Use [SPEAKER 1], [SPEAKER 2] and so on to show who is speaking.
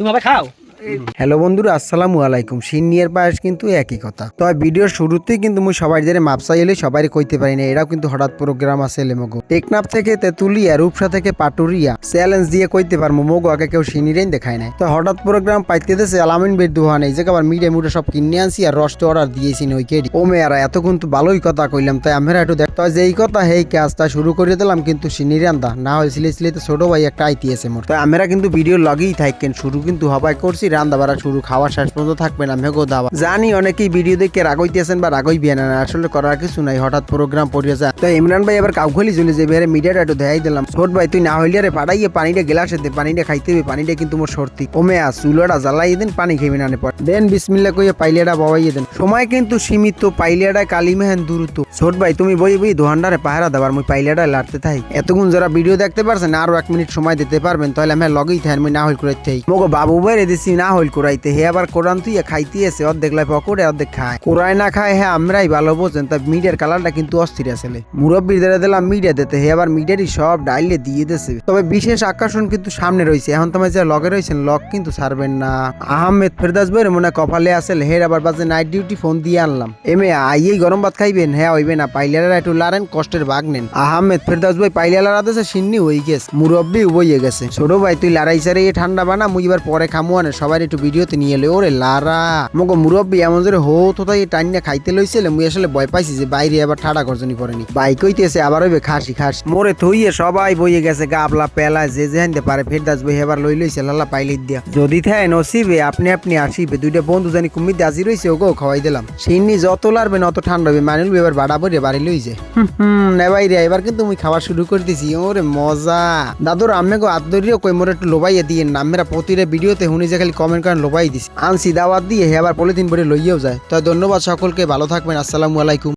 [SPEAKER 1] তুমি আবার খাও?
[SPEAKER 2] হ্যালো বন্ধুরা, আসসালামু আলাইকুম। সিনিয়র পায়েস কিন্তু একই কথা। তবে ভিডিওর শুরুতেই কিন্তু মুই সবাই যারা মাপসাই এলে সবাই কইতে পারি না, এরাও কিন্তু হঠাৎ প্রোগ্রাম আছে লেমগো টেকনাফ থেকে তেতুলিয়া রূপসা থেকে পাটুরিয়া চ্যালেঞ্জ দিয়ে কইতে পারব মোগো আগে কেউ সিনিরেই দেখায় নাই। তো হঠাৎ প্রোগ্রাম পাইতে দেশে আলামিন বের দোহান এই জায়গা আবার মিডে মুডে সব কিনে আনছি আর রস্ট অর্ডার দিয়েছি ওই কেডি। ও মেয়ারা এত কিন্তু ভালোই কথা কইলাম, তাই আমরা একটু দেখ তো যেই কথা, হেই কাজটা শুরু করে দিলাম, কিন্তু সিনির আন্দা না হয়েছিল তো ছোট ভাই একটা আইটিএস মোর। তাই আমরা কিন্তু ভিডিও লগেই থাকেন শুরু কিন্তু হবাই করছি রান্দা বাড়া শুরু, খাওয়া শেষ পর্যন্ত থাকবে না, মেঘো দাওয়া জানি অনেকেই ভিডিও দেখে রাগইতেছেন বা রাগই বিয়ে না, আসলে করার কিছু নাই, হঠাৎ প্রোগ্রাম পড়িয়ে যায়। তো ইমরান ভাই এবার কাউখালি চলে যাবে, এর মিডিয়াটা একটু দেখাই দিলাম। ছোট ভাই, তুই না হইলে রে পাড়াইয়ে পানিটা গেলাসে দে, পানিটা খাইতে হবে, পানিটা কিন্তু মোর সর্তি ওমে আ, চুলোটা জ্বালাই দেন, পানি খেবি না পর। দেন বিসমিল্লা কইয়ে পাইলিয়াটা বাবাইয়ে দেন। সময় কিন্তু সীমিত পাইলিয়াটা কালি মেহেন দূরত্ব ছোট ভাই, তুমি বই বই দোহান্ডারে পাহারা দেবার মুই পাইলিয়াটা লাড়তে থাই। এতক্ষণ যারা ভিডিও দেখতে পারছেন, আরও এক মিনিট সময় দিতে পারবেন, তাহলে আমি লগেই থাই আমি না হইল করাইতে মগো বাবু ভাই দিছি না হইল করাইতে। হে আবার কোরআন তুই খাইতে এসে অর্ধেক লাই পকড়ে অর্ধেক খায়। কোরআন না খায় হ্যাঁ আমরাই ভালো বোঝেন, তা মিডিয়ার কালারটা কিন্তু অস্থির আসলে। মুরব্বীর দ্বারা দিলাম মিডিয়া দিতে, হে আবার মিডিয়ারই সব ডাইলে দিয়ে দিয়েছে তবে বিশেষ আকর্ষণ কিন্তু সামনে রয়েছে এখন তোমার যে লগে রয়েছেন লক কিন্তু ছাড়বেন না। আহমেদ ফেরদাস বইয়ের মনে হয় কপালে আছে, হের আবার বাজে নাইট ডিউটি ফোন দিয়ে আনলাম। এমে আইয়েই গরম ভাত খাইবেন? হ্যাঁ হইবে না, পাইলারা একটু লারেন কষ্টের ভাগ নেন। আহমেদ ফেরদাস ভাই পাইলারা রাধেছে সিন্নি হয়ে গেছে, মুরব্বী বইয়ে গেছে। ছোট ভাই, তুই লারাই সারে ঠান্ডা বানা, মুই এবার পরে খামু আনে সবাই একটু ভিডিওতে নিয়ে ওরে লারা, মগো মুরব্বী এমন জোরে হো তো তাই টাইনা খাইতে লইছিল মুই আসলে ভয় পাইছি যে বাইরে আবার ঠাডা গর্জনি পড়েনি। বাইক হইতেছে, আবার হইবে খাসি, খাস। মোরে থইয়ে সবাই বইয়ে গেছে, গাবলা পেলা যে যে হানতে পারে, ফেরদাস বই এবার লই লইছে, লালা পাইলি দিয়া। যদি থায় নসিবে, আপনি আপনি আসিবে, দুইটা বন্ধু জানি কুমির দাজি রইছে, ওগো খাওয়াই দিলাম। সিন্নি যত লারবে অত ঠান্ডা হবে মানিল এবার বাড়া বইরে বাড়ি লই যে হুম নে বাইরে, এবার কিন্তু মুই খাওয়া শুরু করে দিছি, ওরে মজা। দাদুর আম্মে গো আদরিও কই, মোরে একটু লোবাইয়ে দিয়ে না আমরা প্রতিটা ভিডিওতে হুনি যে খালি কমেন্ট করেন লোপাই দিছি। আনসি দাওয়াত দিয়ে হে আবার পলিথিন ভরে লইয়েও যায়। তাই ধন্যবাদ সকলকে, ভালো থাকবেন, আসসালামু আলাইকুম।